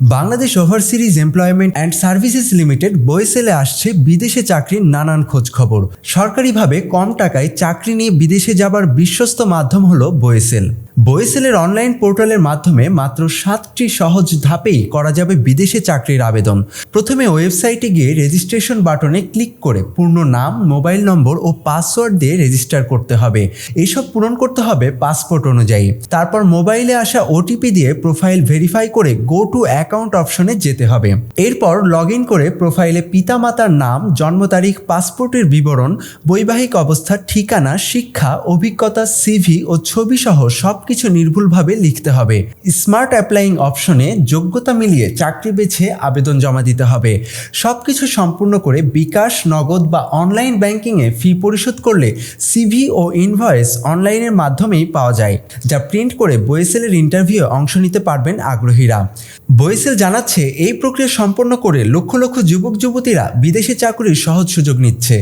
Bangladesh overseas employment and services limited বয়েসেলে আসছে বিদেশে চাকরির নানান খোঁজ খবর। সরকারিভাবে কম টাকায় চাকরি নিয়ে বিদেশে যাবার বিশ্বস্ত মাধ্যম হলো বয়েসেল বয়েসেলের অনলাইন পোর্টালের মাধ্যমে মাত্র সাতটি সহজ ধাপেই করা যাবে বিদেশে চাকরির আবেদন। প্রথমে ওয়েবসাইটে গিয়ে রেজিস্ট্রেশন বাটনে ক্লিক করে পূর্ণ নাম, মোবাইল নম্বর ও পাসওয়ার্ড দিয়ে রেজিস্টার করতে হবে। এসব পূরণ করতে হবে পাসপোর্ট অনুযায়ী। তারপর মোবাইলে আসা ওটিপি দিয়ে প্রোফাইল ভেরিফাই করে গো টু অ্যাকাউন্ট অপশনে যেতে হবে। এরপর লগ ইন করে প্রোফাইলে পিতামাতার নাম, জন্ম তারিখ, পাসপোর্টের বিবরণ, বৈবাহিক অবস্থার ঠিকানা, শিক্ষা, অভিজ্ঞতা, সিভি ও ছবি সহ সবকিছু নির্ভুলভাবে লিখতে হবে। স্মার্ট অ্যাপ্লাইং অপশনে যোগ্যতা মিলিয়ে চাকরি বেছে আবেদন জমা দিতে হবে। সবকিছু সম্পূর্ণ করে বিকাশ, নগদ বা অনলাইন ব্যাংকিংয়ে ফি পরিশোধ করলে সিভি ও ইনভয়েস অনলাইনের মাধ্যমেই পাওয়া যায়, যা প্রিন্ট করে বয়েসেলের ইন্টারভিউ অংশ নিতে পারবেন আগ্রহীরা। বয়েসেল জানাচ্ছে, এই প্রক্রিয়া সম্পন্ন করে লক্ষ লক্ষ যুবক যুবতীরা বিদেশে চাকরির সহজ সুযোগ নিচ্ছে।